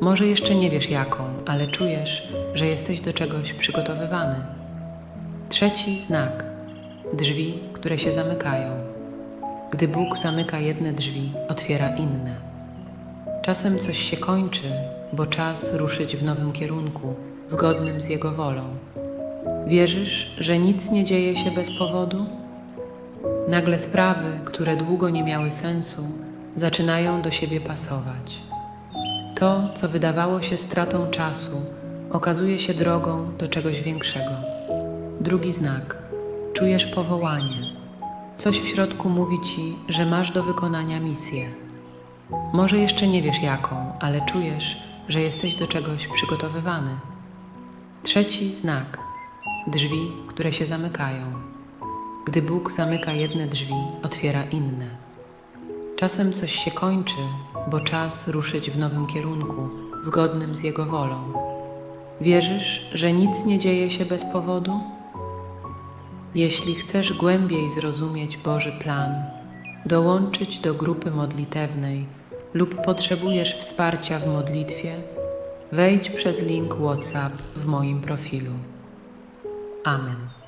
Może jeszcze nie wiesz jaką, ale czujesz, że jesteś do czegoś przygotowywany. Trzeci znak. Drzwi, które się zamykają. Gdy Bóg zamyka jedne drzwi, otwiera inne. Czasem coś się kończy, bo czas ruszyć w nowym kierunku, zgodnym z Jego wolą. Wierzysz, że nic nie dzieje się bez powodu? Nagle sprawy, które długo nie miały sensu, zaczynają do siebie pasować. To, co wydawało się stratą czasu, okazuje się drogą do czegoś większego. Drugi znak. Czujesz powołanie. Coś w środku mówi ci, że masz do wykonania misję. Może jeszcze nie wiesz jaką, ale czujesz, że jesteś do czegoś przygotowywany. Trzeci znak. Drzwi, które się zamykają. Gdy Bóg zamyka jedne drzwi, otwiera inne. Czasem coś się kończy, bo czas ruszyć w nowym kierunku, zgodnym z Jego wolą. Wierzysz, że nic nie dzieje się bez powodu? Jeśli chcesz głębiej zrozumieć Boży plan, dołączyć do grupy modlitewnej lub potrzebujesz wsparcia w modlitwie, wejdź przez link WhatsApp w moim profilu. Amen.